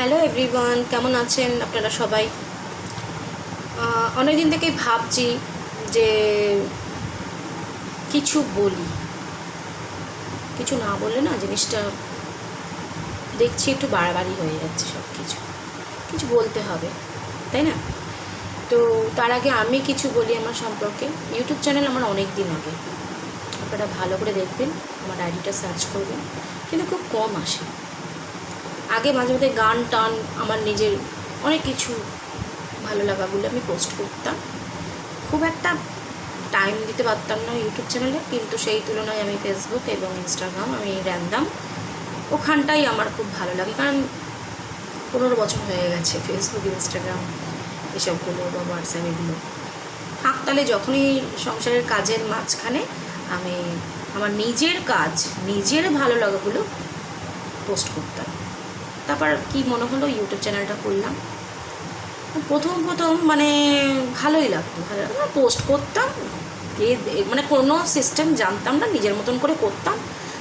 Hello everyone কেমন আছেন আপনারা সবাই? অনেক দিন থেকেই ভাবছি যে কিছু বলি। কিছু না বললে না জিনিসটা দেখছি একটু বাড়াবাড়ি হয়ে যাচ্ছে সব কিছু কিছু বলতে হবে, তাই না? তো তার আগে আমি কিছু বলি আমার সম্পর্কে। ইউটিউব চ্যানেল আমার অনেক দিন আগে। আপনারা ভালো করে দেখবেন, আমার আইডিটা সার্চ করবেন। কিন্তু খুব কম আসে। আগে মাঝে মাঝে গান টান আমার নিজের অনেক কিছু ভালো লাগাগুলো আমি পোস্ট করতাম। খুব একটা টাইম দিতে পারতাম না ইউটিউব চ্যানেলে কিন্তু সেই তুলনায় আমি ফেসবুক এবং ইনস্টাগ্রাম আমি র্যান্ডাম ওখানটাই আমার খুব ভালো লাগে। কারণ পনেরো বছর হয়ে গেছে ফেসবুক ইনস্টাগ্রাম এসবগুলো বা হোয়াটসঅ্যাপ এগুলো। হাঁকতালে যখনই সংসারের কাজের মাঝখানে আমি আমার নিজের কাজ, নিজের ভালো লাগাগুলো পোস্ট করতাম। তারপর কি মনে হলো ইউটিউব চ্যানেলটা করলাম প্রথম প্রথম মানে ভালোই লাগতো। ভালো পোস্ট করতাম এ এ- মানে কোনো সিস্টেম জানতাম না, নিজের মতন করে করতাম।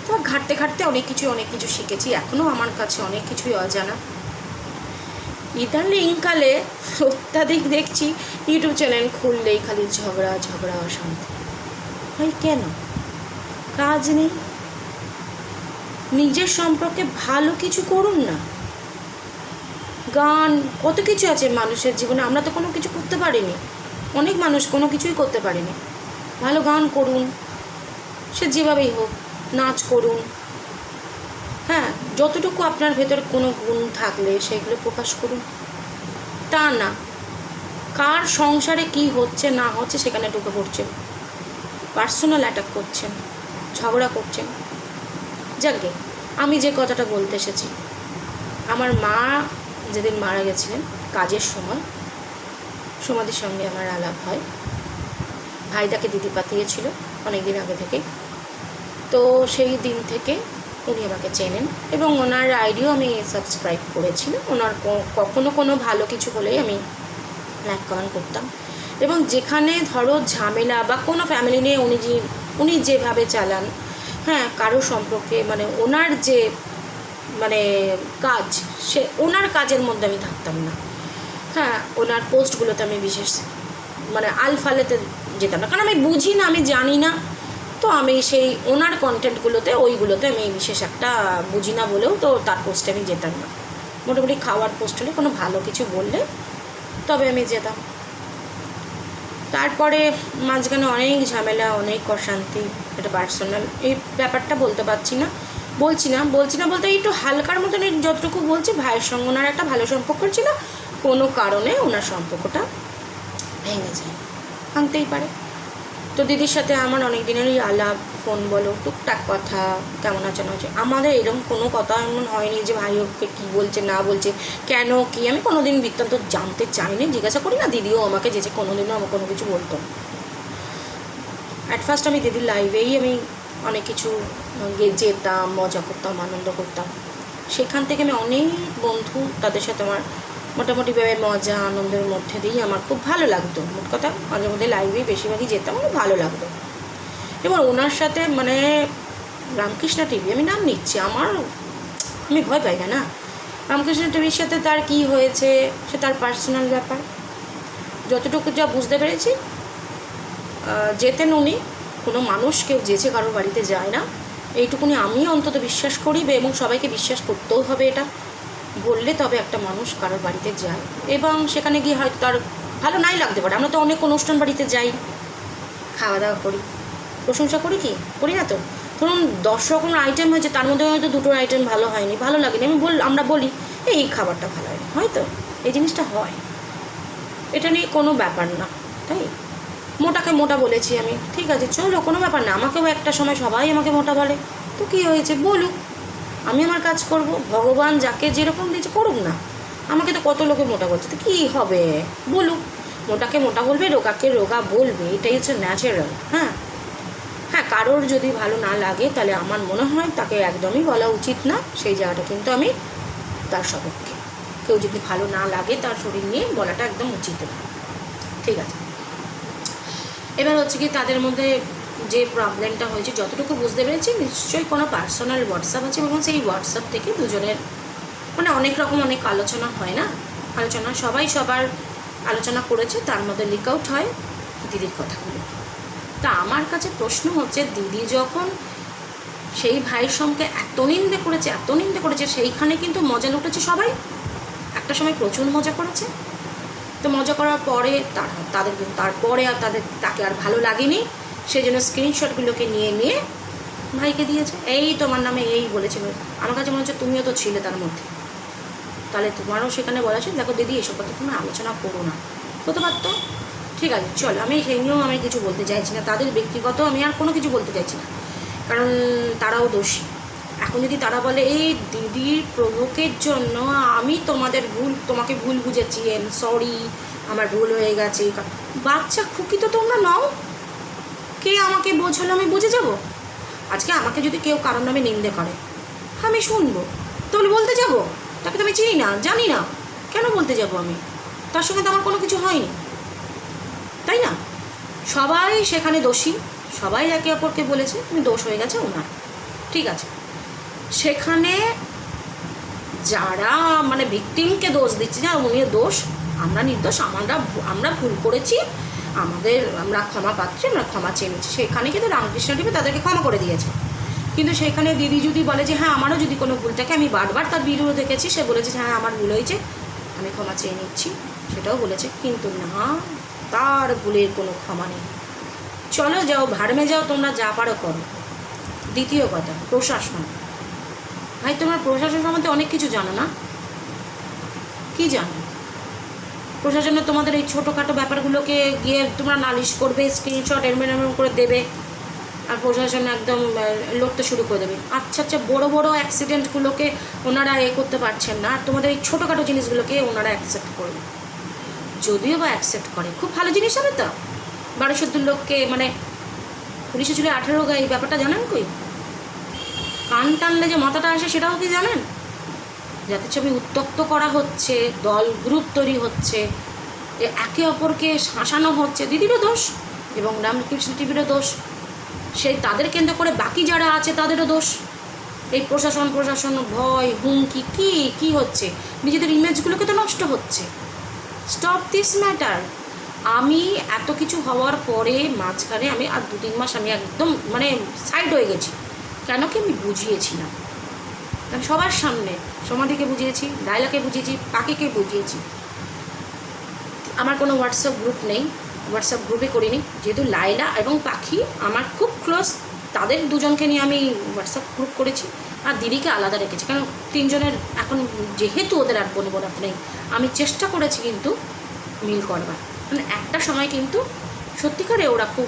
তারপর ঘাটতে ঘাটতে অনেক কিছু অনেক কিছু শিখেছি। এখনও আমার কাছে অনেক কিছুই অজানা। ইদানিংকালে অত্যাধিক দেখছি ইউটিউব চ্যানেল খুললেই খালি ঝগড়া ঝগড়া, অশান্তি। ভাই, কেন? কাজ নেই। নিজের সম্পর্কে ভালো কিছু করুন না। গান, কত কিছু আছে মানুষের জীবনে, আমরা তো কোনো কিছু করতে পারিনি। অনেক মানুষ কোনো কিছুই করতে পারেনি। ভালো গান করুন, সে যেভাবেই হোক, নাচ করুন। হ্যাঁ যতটুকু আপনার ভেতর কোনো গুণ থাকলে সেগুলো প্রকাশ করুন। তা না, কার সংসারে কি হচ্ছে, না হচ্ছে সেখানে ঢুকে পড়ছেন। পার্সোনাল অ্যাটাক করছেন, ঝগড়া করছেন। যাকে আমি যে কথাটা বলতে এসেছি, আমার মা যেদিন মারা গেছিলেন, কাজের সময়, সমাধির সঙ্গে আমার আলাপ হয়। ভাই তাকে দিদি পাঠিয়েছিল অনেক দিন আগে থেকে তো সেই দিন থেকে উনি আমাকে চেনেন এবং ওনার আইডিও আমি সাবস্ক্রাইব করেছিল ওনার কখনো কোনো ভালো কিছু হলেই আমি লাইক, কমেন্ট করতাম। এবং যেখানে ধরো ঝামেলা বা কোনো ফ্যামিলি নিয়ে উনি যে, উনি যেভাবে চালান হ্যাঁ কারও সম্পর্কে মানে ওনার যে মানে কাজ, সে ওনার কাজের মধ্যে আমি থাকতাম না। হ্যাঁ ওনার পোস্টগুলোতে আমি বিশেষ মানে আলফালেতে যেতাম না। কারণ আমি বুঝি না, আমি জানি না। তো আমি সেই ওনার কন্টেন্টগুলোতে ওইগুলোতে আমি বিশেষ একটা বুঝি না বলেও তো তার পোস্টে আমি যেতাম না। মোটামুটি খাওয়ার পোস্ট হলে কোনো ভালো কিছু বললে তবে আমি যেতাম। তারপরে মাঝখানে অনেক ঝামেলা, অনেক অশান্তি, এটা পার্সোনাল এই ব্যাপারটা বলতে পারছি না। বলছি না বলছি না বলতে একটু হালকার মতন যতটুকু বলছি, ভাইয়ের সঙ্গে ওনার একটা ভালো সম্পর্ক ছিল, কোনো কারণে ওনার সম্পর্কটা ভেঙে যায়, ভাঙতেই পারে। তো দিদির সাথে আমার অনেক দিনেরই আলাপ, ফোন বলো, টুকটাক কথা, কেমন আছে না আছে আমাদের এরকম কোনো কথা এমন হয়নি যে ভাই ওকে কী বলছে, না বলছে, কেন, কি, আমি কোনো দিন বৃত্তান্ত জানতে চাইনি, জিজ্ঞাসা করি না, দিদিও আমাকে যে কোনো দিনও আমাকে কোনো কিছু বলতো অ্যাট ফার্স্ট আমি দিদির লাইভেই আমি অনেক কিছু যেতাম, মজা করতাম, আনন্দ করতাম। সেখান থেকে আমি অনেক বন্ধু তাদের সাথে আমার মোটামুটিভাবে মজা, আনন্দের মধ্যে দিয়েই আমার খুব ভালো লাগতো। মোট কথা মাঝে মধ্যে লাইভেই বেশিরভাগই যেতাম, আমার ভালো লাগতো। এবার ওনার সাথে মানে রামকৃষ্ণ টিভি আমি নাম নিচ্ছি, আমার আমি ভয় পাই না না? রামকৃষ্ণ টিভির সাথে তার কি হয়েছে, সে তার পার্সোনাল ব্যাপার। যতটুকু যা বুঝতে পেরেছি যেতেন উনি কোনো মানুষ কেউ যেচে কারোর বাড়িতে যায় না। এইটুকুনি আমি অন্তত বিশ্বাস করি এবং সবাইকে বিশ্বাস করতেও হবে এটা। বললে তবে একটা মানুষ কারোর বাড়িতে যায়। এবং সেখানে গিয়ে হয়তো তার ভালো নাই লাগতে পারে। আমরা তো অনেক অনুষ্ঠান বাড়িতে যাই। খাওয়া দাওয়া করি। প্রশংসা করি কি? করি না তো? ধরুন দশ রকমের আইটেম হয়েছে, তার মধ্যে হয়তো দুটো আইটেম ভালো হয়নি, ভালো লাগেনি। আমি বল, আমরা বলি, এই খাবারটা ভালো হয়নি। হয়তো? এই জিনিসটা হয়। এটা নিয়ে কোনো ব্যাপার না, তাই? মোটাকে মোটা বলেছি আমি। ঠিক আছে, চলো, কোনো ব্যাপার না, আমাকেও একটা সময় সবাই আমাকে মোটা বলে। তো কী হয়েছে? বলুক। আমি আমার কাজ করব, ভগবান যাকে যেরকম দিয়েছে করুক না। আমাকে তো কত লোকে মোটা বলছে, তো কী হবে? বলুক। মোটাকে মোটা বলবে, রোগাকে রোগা বলবে, এটাই হচ্ছে ন্যাচারাল হ্যাঁ? হ্যাঁ কারোর যদি ভালো না লাগে, তাহলে আমার মনে হয় তাকে একদমই বলা উচিত না, সেই জায়গাটা কিন্তু আমি তার সপক্ষে। কেউ যদি ভালো না লাগে তার শরীর নিয়ে বলাটা একদম উচিত না। ঠিক আছে। এবার হচ্ছে কি তাদের মধ্যে যে প্রবলেমটা হয়েছে, যতটুকু বুঝতে পেরেছি, নিশ্চয়ই কোনো পার্সোনাল হোয়াটসঅ্যাপ আছে, এবং সেই হোয়াটসঅ্যাপ থেকে দুজনের মানে অনেক রকম অনেক আলোচনা হয় না? আলোচনা, সবাই সবার আলোচনা করেছে, তার মধ্যে লিক আউট হয় দিদির কথাগুলো। তা আমার কাছে প্রশ্ন হচ্ছে, দিদি যখন সেই ভাইয়ের সঙ্গে এত নিন্দে করেছে, এত নিন্দে করেছে, সেইখানে কিন্তু মজা লুটেছে সবাই? একটা সময় প্রচুর মজা করেছে। তো মজা করার পরে তার তাদের তারপরে আর তাদের তাকে আর ভালো লাগেনি। সেই জন্য স্ক্রিনশটগুলোকে নিয়ে নিয়ে ভাইকে দিয়েছে। এই তোমার নামে এই বলেছিল। আমার কাছে মনে হচ্ছে তুমিও তো ছিলে তার মধ্যে। তাহলে তোমারও সেখানে বলা দেখো দিদি, এসব কথা তুমি আলোচনা করো না। হতে পারতো ঠিক আছে, চলো, আমি সেই নিয়েও আমি কিছু বলতে চাইছি না। তাদের ব্যক্তিগত আমি আর কোনো কিছু বলতে চাইছি না। কারণ তারাও দোষী। এখন যদি তারা বলে এই দিদির প্রভোকের জন্য আমি তোমাদের ভুল, তোমাকে ভুল বুঝেছি সরি, আমার ভুল হয়ে গেছে। বাচ্চা খুকি তো তোমরা নাও। কে আমাকে বোঝালো আমি বুঝে যাব? আজকে আমাকে যদি কেউ কারোর নামে নিন্দে করে, আমি শুনব। তাহলে বলতে যাব? তাকে তো আমি চিনি না, জানি না। কেন বলতে যাব আমি? তার সঙ্গে তো আমার কোনো কিছু হয়নি। তাই না? সবাই সেখানে দোষী, সবাই একে অপরকে বলেছে, তুমি দোষ হয়ে গেছে ওনার। ঠিক আছে। সেখানে যারা মানে ভিকটিমকে দোষ দিচ্ছে যে উনি দোষ, আমরা নির্দোষ, আমরা আমরা ভুল করেছি, আমাদের, আমরা ক্ষমা পাচ্ছি, আমরা ক্ষমা চেয়ে নিচ্ছি। সেখানে কিন্তু রামকৃষ্ণ টিভি তাদেরকে ক্ষমা করে দিয়েছে। কিন্তু সেখানে দিদি যদি বলে যে হ্যাঁ আমারও যদি কোনো ভুল থাকে, আমি বারবার তার ভিডিও দেখেছি, সে বলেছে যে হ্যাঁ আমার ভুল হয়েছে, আমি ক্ষমা চেয়ে নিচ্ছি। সেটাও বলেছে, কিন্তু না, তার ভুলের কোনো ক্ষমা নেই। চলো যাও, ভাড়মে যাও, তোমরা যা পারো করো। দ্বিতীয় কথা, প্রশাসন। ভাই, তোমার প্রশাসন সম্বন্ধে অনেক কিছু জানো না? কি জানো? প্রশাসনে তোমাদের এই ছোটোখাটো ব্যাপারগুলোকে গিয়ে তোমরা নালিশ করবে স্ক্রিনশট এরম এরম করে দেবে, আর প্রশাসন একদম লড়তে শুরু করে দেবে। আচ্ছা আচ্ছা বড় বড় অ্যাক্সিডেন্টগুলোকে ওনারা এ করতে পারছেন না, আর তোমাদের এই ছোটোখাটো জিনিসগুলোকে ওনারা অ্যাকসেপ্ট করবে। যদিও বা অ্যাকসেপ্ট করে, খুব ভালো জিনিস হবে তো? বারো সত্তর লোককে মানে পুলিশে ছিল আঠেরো গায়ে এই ব্যাপারটা জানেন কই? কান টানলে যে মাথাটা আসে সেটাও কি জানেন? যাতে ছবি উত্তক্ত করা হচ্ছে, দল গ্রুপ তৈরি হচ্ছে একে অপরকে শাসানো হচ্ছে, দিদিরও দোষ এবং রামকৃষ্ণ টিভিরও দোষ। সেই তাদের কেন্দ্র করে বাকি যারা আছে তাদেরও দোষ। এই প্রশাসন প্রশাসন, ভয়, হুমকি, কি কি হচ্ছে? নিজেদের ইমেজগুলোকে তো নষ্ট হচ্ছে। Stop this matter. আমি এত কিছু হওয়ার পরে মাঝখানে আমি আর দু তিন মাস আমি একদম মানে সাইড হয়ে গেছি। কেন কি আমি বুঝিয়েছিলাম? আমি সবার সামনে সমাধিকে বুঝিয়েছি লাইলাকে বুঝিয়েছি, পাখিকে বুঝিয়েছি। আমার কোনো হোয়াটসঅ্যাপ গ্রুপ নেই হোয়াটসঅ্যাপ গ্রুপে করিনি। যেহেতু লাইলা এবং পাখি আমার খুব ক্লোজ তাদের দুজনকে নিয়ে আমি হোয়াটসঅ্যাপ গ্রুপ করেছি আর দিদিকে আলাদা রেখেছি। কারণ তিনজনের এখন যেহেতু ওদের আর বলে বলে নেই, আমি চেষ্টা করেছি কিন্তু মিল করবার। মানে একটা সময় কিন্তু সত্যিকারে ওরা খুব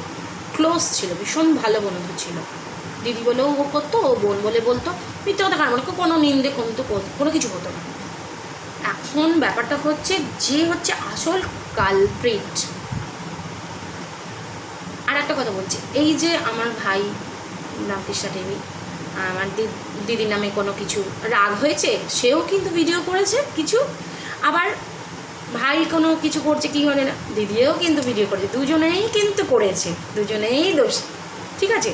ক্লোজ ছিল, ভীষণ ভালো বন্ধু ছিল। দিদি বলেও ও করতো, ও বোন বলে বলতো। মিথ্যে কথা কারণ কোনো নিন্দে কিন্তু কোনো কিছু হতো না। এখন ব্যাপারটা হচ্ছে যে হচ্ছে আসল কালপ্রিট আর একটা কথা বলছি, এই যে আমার ভাই রামকৃষ্ণ দেবী, আমার দি- দিদির নামে কোনো কিছু রাগ হয়েছে, সেও কিন্তু ভিডিও করেছে কিছু। আবার ভাই কোনো কিছু করছে, কি মানে না? দিদিও কিন্তু ভিডিও করেছে, দুজনেই কিন্তু করেছে, দুজনেই দোষ। ঠিক আছে?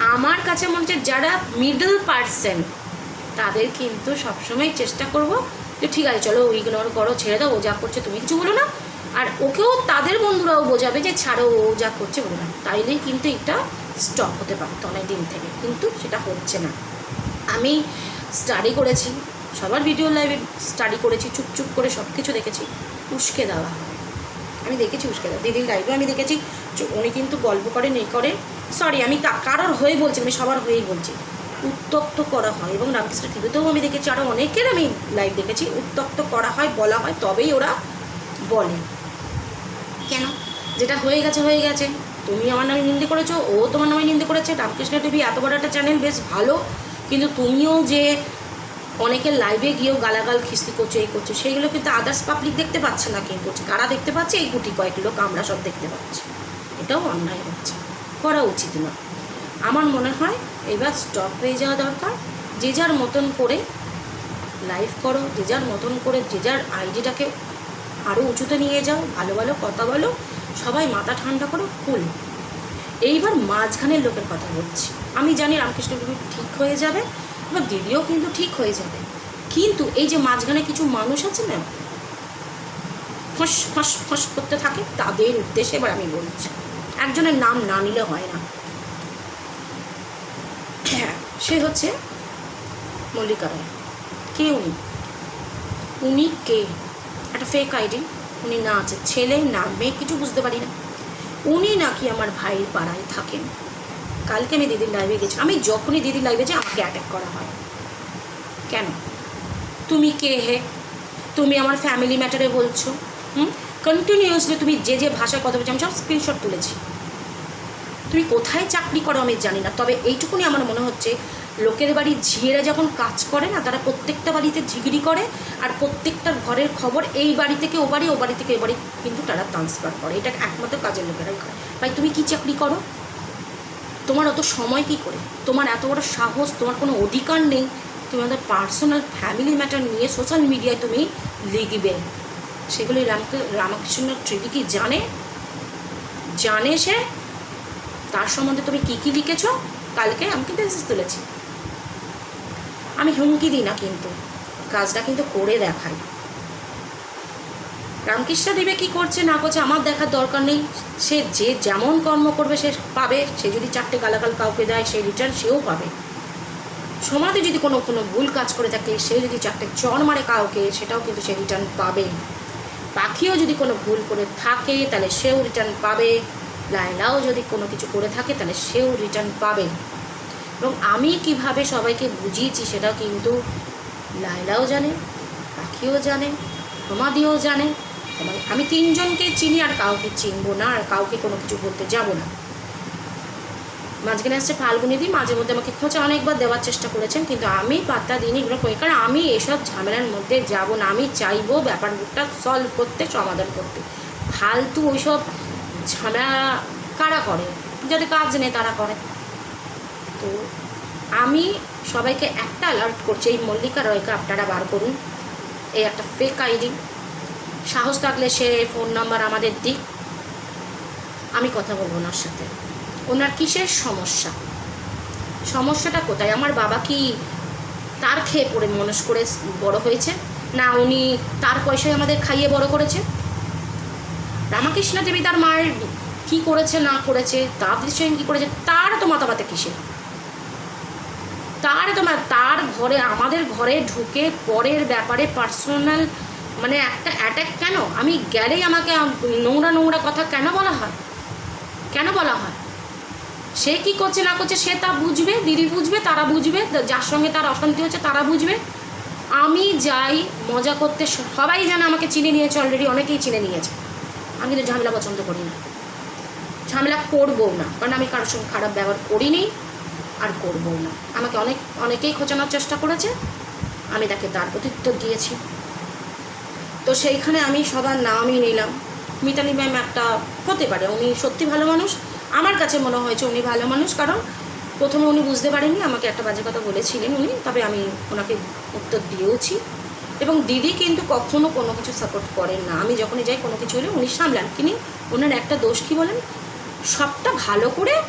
আমার কাছে মনে হচ্ছে যারা মিডল পার্সন তাদের কিন্তু সবসময় চেষ্টা করব যে ঠিক আছে, চলো ইগনোর করো, ছেড়ে দাও, ও যা করছে তুমি কিছু বলো না। আর ওকেও তাদের বন্ধুরাও বোঝাবে যে ছাড়ো, ও যা করছে বলো না। তাইলেই কিন্তু এটা স্টপ হতে পারতো অনেক দিন থেকে। কিন্তু সেটা হচ্ছে না। আমি স্টাডি করেছি, সবার ভিডিও লাইভে স্টাডি করেছি, চুপ চুপ করে সব কিছু দেখেছি, উস্কে দেওয়া আমি দেখেছি উস্কে দেওয়া। দিদির লাইভে আমি দেখেছি, উনি কিন্তু গল্প করেন এই করে সরি আমি কারোর হয়ে বলছি আমি সবার হয়েই বলছি। উত্তক্ত করা হয় এবং রামকৃষ্ণ টিভিতেও আমি দেখেছি আরও অনেকের আমি লাইভ দেখেছি। উত্তক্ত করা হয়, বলা হয়, তবেই ওরা বলে। কেন? যেটা হয়ে গেছে হয়ে গেছে। তুমি আমার নামে নিন্দে করেছ, ও তোমার নামে নিন্দে করেছে রামকৃষ্ণ টিভি এত বড় একটা চ্যানেল বেশ ভালো। কিন্তু তুমিও যে অনেকের লাইভে গিয়েও গালাগাল, খিস্তি করছ, এই করছ, সেইগুলো কিন্তু আদার্স পাবলিক দেখতে পাচ্ছে না কিন্তু কারা দেখতে পাচ্ছে, এই গুটি কয়েক লোক, আমরা সব দেখতে পাচ্ছি। এটাও অন্যায় হচ্ছে। করা উচিত না আমার মনে হয় এবার স্টপ হয়ে যাওয়া দরকার। যে যার মতন করে লাইভ করো, যে যার মতন করে যে যার আইডিটাকে আরও উঁচুতে নিয়ে যাও, ভালো ভালো কথা বলো, সবাই মাথা ঠান্ডা করো কুল এইবার মাঝখানের লোকের কথা বলছি। আমি জানি রামকৃষ্ণ ঠিক হয়ে যাবে এবং দিদিও কিন্তু ঠিক হয়ে যাবে। কিন্তু এই যে মাঝখানে কিছু মানুষ আছে না, ফস ফস ফস করতে থাকে, তাদের উদ্দেশ্যে এবার আমি বলছি। একজনের নাম না নিলে হয় না। হ্যাঁ সে হচ্ছে মল্লিকা রায়। কে উনি? উনি কে? একটা ফেক আইডি উনি না আছে, ছেলে না মেয়ে, কিছু বুঝতে পারি না। উনি নাকি আমার ভাইয়ের পাড়ায় থাকেন। কালকে আমি দিদির লাইভে গেছি। আমি যখনই দিদির লাইভে যাই, আমাকে অ্যাটাক করা হয়। কেন? তুমি কে হে? তুমি আমার ফ্যামিলি ম্যাটারে বলছো, হুম? কন্টিনিউয়াসলি তুমি যে যে ভাষায় কথা বলছো, আমি সব স্ক্রিনশট তুলেছি। তুমি কোথায় চাকরি করো আমি জানি না, তবে এইটুকুনি আমার মনে হচ্ছে, লোকের বাড়ির ঝিয়েরা যখন কাজ করে না, তারা প্রত্যেকটা বাড়িতে ঝিগড়ি করে, আর প্রত্যেকটা ঘরের খবর এই বাড়ি থেকে ও বাড়ি ও বাড়ি থেকে এ বাড়ি, কিন্তু তারা ট্রান্সফার করে। এটা একমাত্র কাজের লোকেরাই করে। ভাই, তুমি কি চাকরি করো? তোমার অত সময় কি করে? তোমার এত বড় সাহস, তোমার কোনো অধিকার নেই। তুমি আমাদের পার্সোনাল ফ্যামিলি ম্যাটার নিয়ে সোশ্যাল মিডিয়ায় তুমি লিখবে। সেগুলি রামকে রামকৃষ্ণ ট্রিকি কি জানে। জানে সে। তার সম্বন্ধে তুমি কী কী লিখেছো? কালকে আমি কিন্তু এসেস তুলেছি। আমি হুমকি দিই না কিন্তু। কাজটা কিন্তু করে দেখাই। রামকৃষ্ণ দেবে কি করছে না করছে আমার দেখার দরকার নেই। সে যে যেমন কর্ম করবে সে পাবে। সে যদি চারটে গালাগাল কাউকে দেয়, সে রিটার্ন সেও পাবে। সমাজে যদি কোনো কোনো ভুল কাজ করে থাকে, সে যদি চারটে চর মারে কাউকে, সেটাও কিন্তু সে রিটার্ন পাবে পাখিও যদি কোনো ভুল করে থাকে, তাহলে সেও রিটার্ন পাবে। লাইলাও যদি কোনো কিছু করে থাকে, তাহলে সেও রিটার্ন পাবে। এবং আমি কীভাবে সবাইকে বুঝিয়েছি সেটা কিন্তু লাইলাও জানে, পাখিও জানে প্রমাদিও জানে। আমি তিনজনকে চিনি আর কাউকে চিনবো না, আর কাউকে কোনো কিছু বলতে যাব না। মাঝখানে আসছে ফাল্গুনি দি মাঝে মধ্যে আমাকে খোঁচা অনেকবার দেওয়ার চেষ্টা করেছেন, কিন্তু আমি পাত্তা দিইনি এগুলো করি কারণ আমি এসব ঝামেলার মধ্যে যাব না, আমি চাইব ব্যাপারটা সলভ করতে, সমাধান করতে। ফালতু ওইসব ঝামেলা কারা করে? যাদের কাজ নেই তারা করে। তো আমি সবাইকে একটা অ্যালার্ট করছি, এই মল্লিকা রয়কে আপনারা বার করুন। এই একটা ফেক আইডি সাহস থাকলে সে ফোন নাম্বার আমাদের দিক। আমি কথা বলব ওনার সাথে। ওনার কিসের সমস্যা? সমস্যাটা কোথায়? আমার বাবা কি তার খেয়ে পড়ে মানুষ করে বড় হয়েছে? না উনি তার পয়সায় আমাদের খাইয়ে বড় করেছে? রামাকৃষ্ণ দেবী তার মায়ের কি করেছে, না করেছে তার বিষয়ে কী করেছে, তার তো মাতাবাতে কিসে তার তোমার তার ঘরে, আমাদের ঘরে ঢুকে পরের ব্যাপারে পার্সোনাল মানে একটা অ্যাটাক কেন? আমি গেলেই আমাকে নোংরা নোংরা কথা কেন বলা হয়? কেন বলা হয়? সে কি করছে না করছে, সে তা বুঝবে, দিদি বুঝবে, তারা বুঝবে যার সঙ্গে তার অশান্তি হচ্ছে তারা বুঝবে। আমি যাই, মজা করতে, সবাই জানে আমাকে চিনে নিয়েছে অলরেডি অনেকেই চিনে নিয়েছে। আমি কিন্তু ঝামেলা পছন্দ করি না। ঝামেলা করব না, কারণ আমি কারোর সঙ্গে খারাপ ব্যবহার করিনি, আর করব না। আমাকে অনেক, অনেকেই খোঁচানোর চেষ্টা করেছে, আমি তাকে তার প্রত্যুত্তর দিয়েছি। তো সেইখানে আমি সবার নামই নিলাম। মিতালি ম্যাম একটা হতে পারে, উনি সত্যি ভালো মানুষ আমার কাছে মনে হয়েছে উনি ভালো মানুষ, কারণ প্রথমে উনি বুঝতে পারেননি, আমাকে একটা বাজে কথা বলেছিলেন উনি, তবে আমি ওনাকে উত্তর দিয়েওছি। এবং দিদি কিন্তু কখনো কোনো কিছু সাপোর্ট করেন না। আমি যখনই যাই, কোনো কিছু হলে উনি সামলান। তিনি ওনার একটা দোষ কী বলেন? সবটা ভালো করে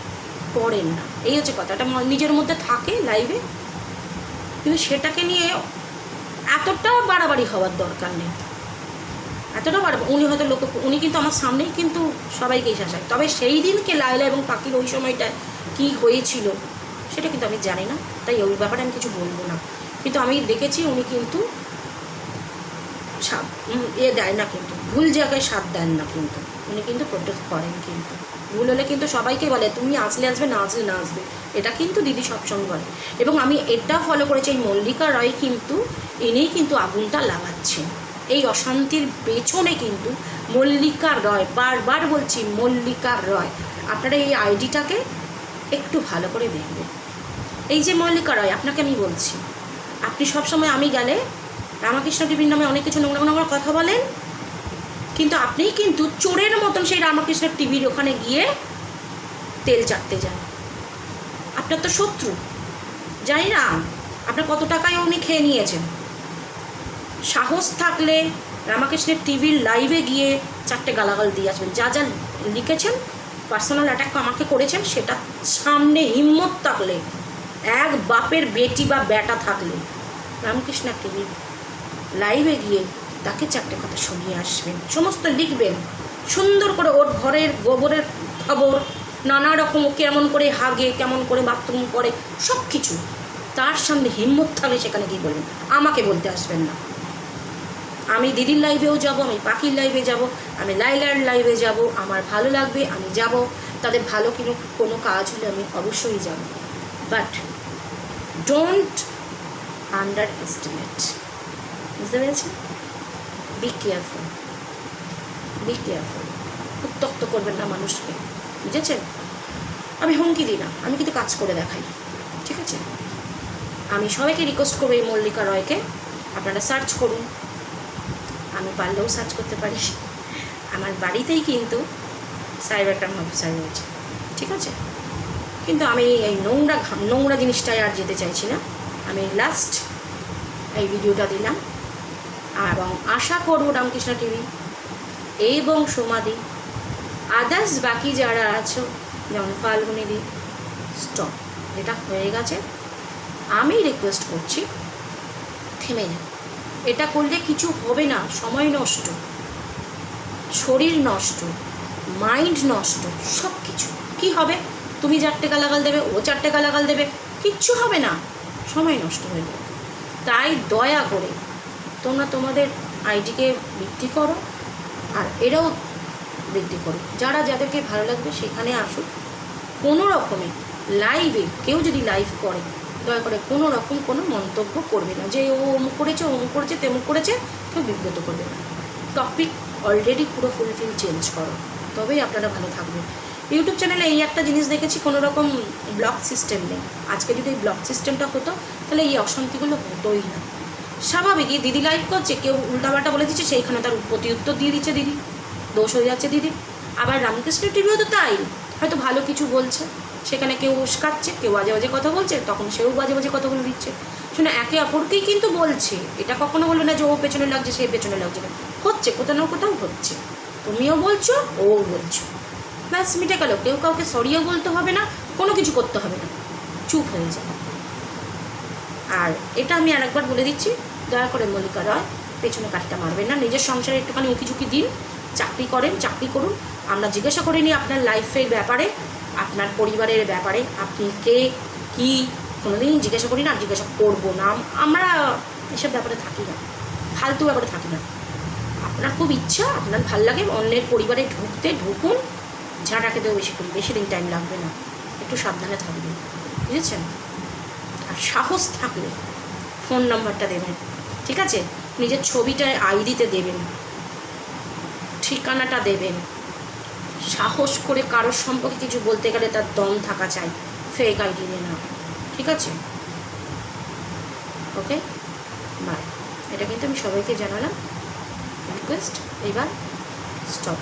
করেন না। এই হচ্ছে কথাটা নিজের মধ্যে থাকে লাইভে কিন্তু সেটাকে নিয়ে এতটাও বাড়াবাড়ি হওয়ার দরকার নেই। এতটা বাড়াবো উনি হয়তো লোক, উনি কিন্তু আমার সামনেই কিন্তু সবাইকেই শাসায়। তবে সেই দিনকে লাইলা এবং পাখির ওই সময়টায় কী হয়েছিল, সেটা কিন্তু আমি জানি না, তাই ওই ব্যাপারে আমি কিছু বলব না। কিন্তু আমি দেখেছি উনি কিন্তু এ দেয় না কিন্তু, ভুল জায়গায় সাপ দেন না কিন্তু, উনি কিন্তু প্রোটেক্ট করেন কিন্তু। ভুল হলে কিন্তু সবাইকে বলে, তুমি আসলে আসবে না আসলে না আসবে, এটা কিন্তু দিদি সবসময় বলে। এবং আমি এটা ফলো করেছি, এই মল্লিকা রয় কিন্তু এনেই কিন্তু আগুনটা লাগাচ্ছেন। এই অশান্তির পেছনে কিন্তু মল্লিকা রয়, বারবার বলছি মল্লিকা রয়। আপনারা এই আইডিটাকে একটু ভালো করে দেখবেন এই যে মল্লিকা রয়, আপনাকে আমি বলছি, আপনি সবসময় আমি গেলে রামাকৃষ্ণ টিভির নামে অনেক কিছু নোংরা নোংরা কথা বলেন, কিন্তু আপনি কিন্তু চোরের মতন সেই রামকৃষ্ণ টিভির ওখানে গিয়ে তেল চাটতে যান। আপনার তো শত্রু। জানি না, আপনার কত টাকায় উনি খেয়ে নিয়েছেন। সাহস থাকলে রামাকৃষ্ণের টিভির লাইভে গিয়ে চারটে গালাগাল দিয়ে আসবেন। যা যা লিখেছেন পার্সোনাল অ্যাটাক আমাকে করেছেন, সেটা সামনে হিম্মত থাকলে, এক বাপের বেটি বা ব্যাটা থাকলে রামকৃষ্ণ টিভি লাইভে গিয়ে তাকে চারটে কথা শুনিয়ে আসবেন। সমস্ত লিখবেন। সুন্দর করে ওর ঘরের গোবরের খবর, নানা রকম কেমন করে হাগে, কেমন করে বাথরুম করে সব কিছু তার সামনে হিম্মত থাকলে সেখানে গিয়ে বলবেন। আমাকে বলতে আসবেন না। আমি দিদির লাইভেও যাব, আমি পাখির লাইভে যাব, আমি লাইলার লাইভে যাব, আমার ভালো লাগবে, আমি যাব। তাদের ভালো কোনো কোনো কাজ হলে আমি অবশ্যই যাব। বাট ডোন্ট আন্ডার এস্টিমেট বুঝতে পেরেছেন? বি কেয়ারফুল বি কেয়ারফুল উত্তক্ত করবেন না মানুষকে। বুঝেছেন? আমি হুমকি দিই না। আমি কিন্তু কাজ করে দেখাই। ঠিক আছে? আমি সবাইকে রিকোয়েস্ট করব এই মল্লিকা রয়কে। আপনারা সার্চ করুন। আমি পারলেও সার্চ করতে পারি আমার বাড়িতেই কিন্তু সাইবার ক্রাইম অফিসার রয়েছে, ঠিক আছে? কিন্তু আমি এই নোংরা নোংরা জিনিসটায় আর যেতে চাইছি না। আমি লাস্ট এই ভিডিওটা দিলাম। এবং আশা করব রামকৃষ্ণ টিভি এবং সোমাদি আদার্স বাকি যারা আছো, যেমন ফাল্গুনি দি স্টপ এটা হয়ে গেছে। আমি রিকোয়েস্ট করছি, থেমে যাও। এটা করলে কিছু হবে না, সময় নষ্ট। শরীর নষ্ট মাইন্ড নষ্ট সব কিছু কী হবে? তুমি চারটে গালাগাল দেবে, ও চারটে গালাগাল দেবে, কিচ্ছু হবে না, সময় নষ্ট হয়ে যাবে। তাই দয়া করে তোমরা তোমাদের আইডিকে বৃদ্ধি করো আর এরাও বৃদ্ধি করো। যারা যাদেরকে ভালো লাগবে সেখানে আসুক। কোনো রকমে লাইভে কেউ যদি লাইভ করে দয়া করে কোনো রকম কোনো মন্তব্য করবে না। যে ও অমুক করেছে অমুক করেছে, তেমুক করেছে, কেউ বিব্রত করবে না। টপিক অলরেডি পুরো ফুলফিল চেঞ্জ করো। তবেই আপনারা ভালো থাকবেন। ইউটিউব চ্যানেলে এই একটা জিনিস দেখেছি, কোনো রকম ব্লক সিস্টেম নেই। আজকে যদি এই ব্লক সিস্টেমটা হতো, তাহলে এই অশান্তিগুলো হতোই না। স্বাভাবিকই দিদি লাইভ করছে, কেউ উল্টাপাল্টা বলে দিচ্ছে, সেইখানে তার প্রতি উত্তর দিয়ে দিচ্ছে দিদি, দোষ হয়ে যাচ্ছে দিদি। আবার রামকৃষ্ণ টিভিও তো তাই, হয়তো ভালো কিছু বলছে। সেখানে কেউ উস্কাচ্ছে, কেউ বাজে বাজে কথা বলছে, তখন সেও বাজে বাজে কথা বলে দিচ্ছে। শুনে, একে অপরকেই কিন্তু বলছে। এটা কখনো বলবে না যে ও পেছনে লাগছে, সে পেছনে লাগছে না। হচ্ছে, কোথাও না কোথাও হচ্ছে। তুমিও বলছো ও বলছো। ব্যাস, মিটে গেল। কেউ কাউকে সরিয়েও বলতে হবে না, কোনো কিছু করতে হবে না। চুপ হয়ে যাবে আর এটা আমি আরেকবার বলে দিচ্ছি, দয়া করে মল্লিকা রয়, পেছনে কাঠটা মারবেন না। নিজের সংসারে একটুখানি উঁকি ঝুঁকি দিন, চাকরি করেন, চাকরি করুন। আমরা জিজ্ঞাসা করে নিই আপনার লাইফের ব্যাপারে। আপনার পরিবারের ব্যাপারে আপনি কে, কী কোনোদিন জিজ্ঞাসা করি না জিজ্ঞাসা করব না। আমরা এসব ব্যাপারে থাকি না। ফালতু ব্যাপারে থাকি না। আপনার খুব ইচ্ছা, আপনার ভালো লাগে, অন্যের পরিবারে ঢুকতে, ঢুকুন। ঝাঁটা খেতেও বেশি বেশি দিন টাইম লাগবে না। একটু সাবধানে থাকবেন, বুঝেছেন? আর সাহস থাকলে ফোন নাম্বারটা দেবেন, ঠিক আছে? নিজের ছবিটা আইডিতে দেবেন, ঠিকানাটা দেবেন। সাহস করে কারোর সম্পর্কে কিছু বলতে গেলে তার দম থাকা চাই। ফেক আইডি দিয়ে না ঠিক আছে? ওকে বাই এটা কিন্তু আমি সবাইকে জানালাম। রিকোয়েস্ট এবার স্টপ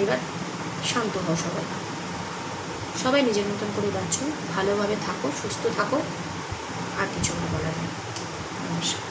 এবার শান্ত হও সবাই। সবাই নিজের মতন করে বাঁচো। ভালোভাবে থাকো, সুস্থ থাকো। আর কিছু বলার নমস্কার।